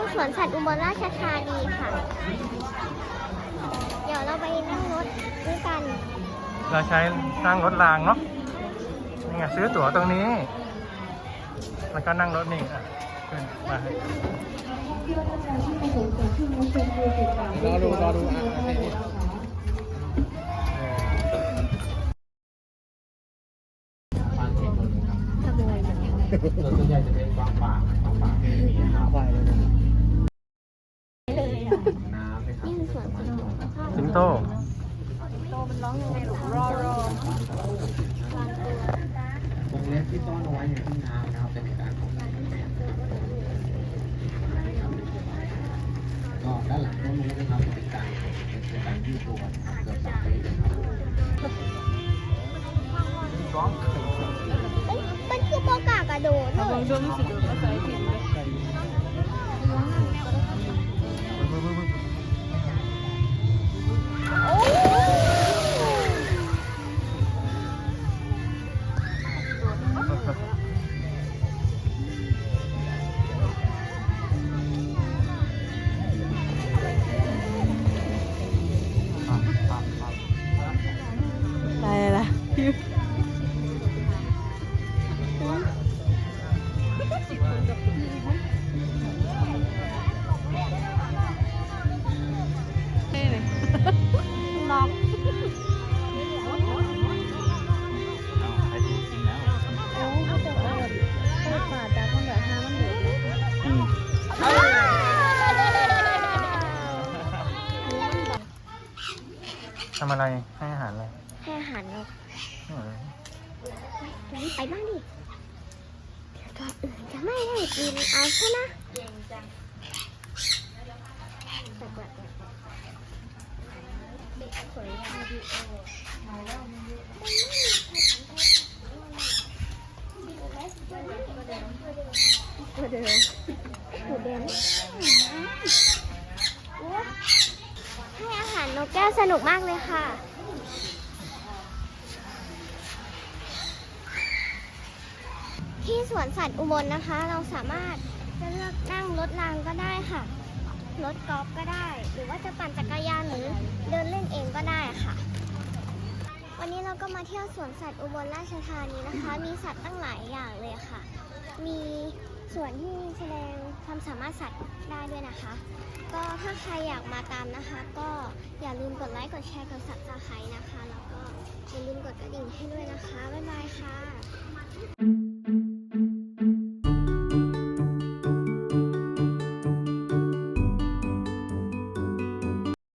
วนสัตว์อุบลราชธานีค่ะ เดี๋ยวเราไปนั่งรถด้วยกัน เราใช้นั่งรถรางเนาะนี่ไงซื้อตั๋วตรงนี้ แล้วก็นั่งรถนี่อะขึ้นมารอดูรอดูอะอะนี่เออขโมยมันส่วนใหญ่จะเป็นฟางป่าฟางป่าที่มีน้ำไปเลยนะ สัตว์สิงโตโตมันร้องยังไงหรอรอรอตัววงเล็บที่ซ่อนเอาไว้ในที่น้ำนะครับเป็นการของการแม่ก็ด้านหลังต้นนี้นะครับเป็นการเป็นการยืดตัวเกือบสามเมตรนะครับมันคือโปกากระโดดเลย ทำอะไรให้อาหารอะไร ให้อาหารนกเอองั้นไปบ้างดิเดี๋ยวตัวอื่นจะไม่ได้กินเอาใช่ไหมแต่ก่อนสวยงามดีตัวเดิมตัวเดิมโอ้ให้อาหารนกแก้วสนุกมากเลยค่ะ ที่สวนสัตว์อุบลนะคะ เราสามารถจะเลือกนั่งรถรางก็ได้ค่ะ รถกอล์ฟก็ได้ หรือว่าจะปั่นจักรยานหรือเดินเล่นเองก็ได้ค่ะ วันนี้เราก็มาเที่ยวสวนสัตว์อุบลราชธานีนะคะ มีสัตว์ตั้งหลายอย่างเลยค่ะ มีสวนที่แสดงความสามารถสัตว์ได้ด้วยนะคะ ก็ถ้าใครอยากมาตามนะคะ ก็อย่าลืมกดไลค์กดแชร์กด subscribe นะคะ แล้วก็อย่าลืมกดกระดิ่งให้ด้วยนะคะ บ๊ายบายค่ะ